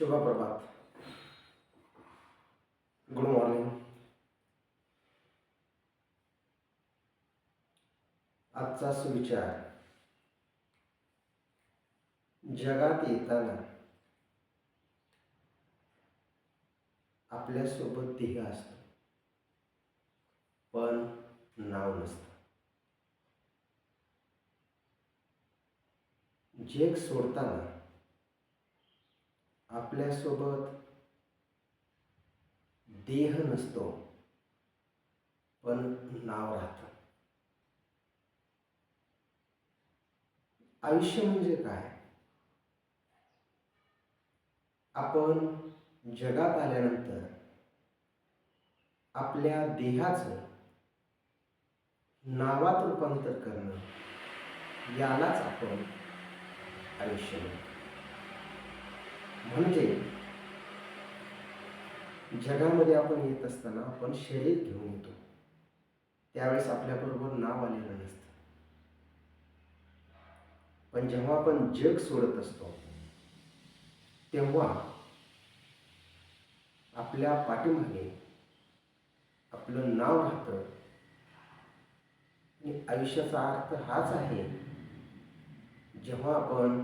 शुभ प्रभात good morning आजचा सुविचार. जगात येताना आपल्यासोबत देह असतो. पण नाव नसतं. जग सोडताना आपल्यासोबत देह नसतो पण नाव राहतं. आयुष्य म्हणजे काय? आपण जगात आल्यानंतर आपल्या देहाचं नावात रूपांतर करणं यालाच आपण आयुष्य म्हणतो. म्हणजे जगामध्ये आपण येत असताना आपण शरीर घेऊन येतो. त्यावेळेस आपल्याबरोबर नाव आलेलं नसतं. पण जेव्हा आपण जग सोडत असतो तेव्हा आपल्या पाठीमागे आपलं नाव राहतं. आणि आयुष्याचा अर्थ हाच आहे जेव्हा आपण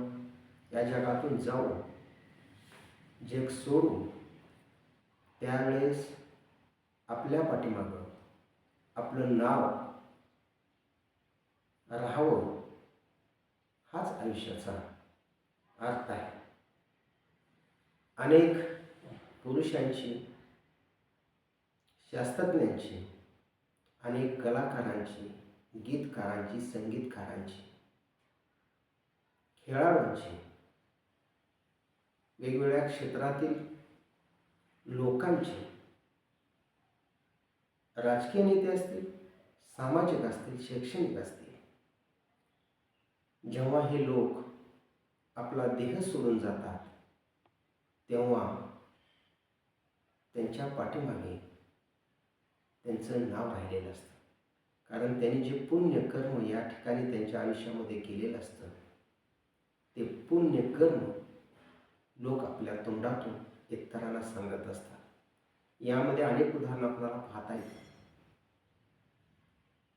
या जगातून जाऊ जग सोडू त्यावेळेस आपल्या पाठीमागं आपलं नाव राहावं हाच आयुष्याचा अर्थ आहे. अनेक पुरुषांची शास्त्रज्ञांची अनेक कलाकारांची गीतकारांची संगीतकारांची खेळाडूंची वेगवेगळ्या क्षेत्रातील लोकांचे राजकीय नेते असतील सामाजिक असतील शैक्षणिक असतील जेव्हा हे लोक आपला देह सोडून जातात तेव्हा त्यांच्या पाठीमागे त्यांचं नाव राहिलेलं असतं. कारण त्यांनी जे पुण्य कर्म या ठिकाणी त्यांच्या आयुष्यामध्ये केलेलं असतं ते पुण्य कर्म लोक आपल्या तोंडातून इतरांना सांगत असतात. यामध्ये अनेक उदाहरणं आपल्याला पाहता येतात.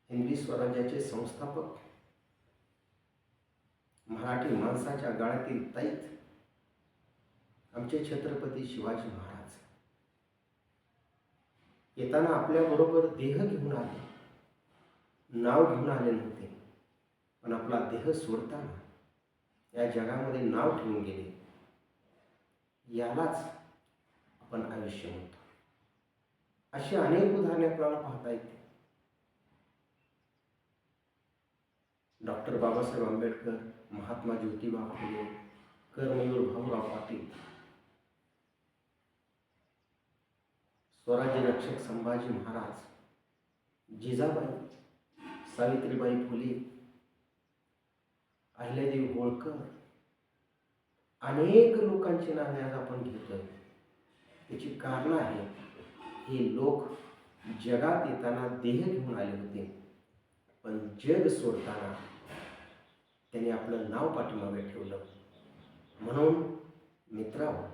हिंदवी स्वराज्याचे संस्थापक मराठी माणसाच्या गाळातील तैत आमचे छत्रपती शिवाजी महाराज. येताना आपल्याबरोबर देह घेऊन आले. नाव घेऊन आले नव्हते. पण आपला देह सोडताना या जगामध्ये नाव ठेवून गेले. यालाच आपण आयुष्य म्हणतो. अशी अनेक उदाहरणे आपल्याला पाहता येते डॉक्टर बाबासाहेब आंबेडकर महात्मा ज्योतिबा फुले कर्मयूर भाऊराव पाटील स्वराज्य रक्षक संभाजी महाराज जिजाबाई सावित्रीबाई फुले अहिल्यादेवी होळकर अनेक लोकांची नावे आज आपण घेतो त्याची कारणं आहेत. हे लोक जगात येताना देह घेऊन आले होते. पण जग सोडताना त्यांनी आपलं नाव पाठीमागे ठेवलं. म्हणून मित्रा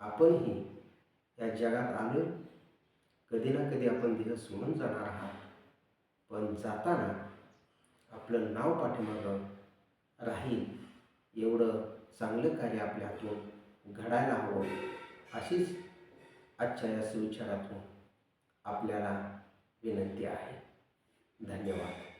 आपणही या जगात आलो कधी ना कधी आपण देह सोडून जाणार आहात. पण जाताना आपलं नाव पाठीमागं राहील एवढं चांगलं कार्य आपल्या हातून घडायला हवं अशीच आजच्या या सुविचारातून आपल्याला विनंती आहे. धन्यवाद.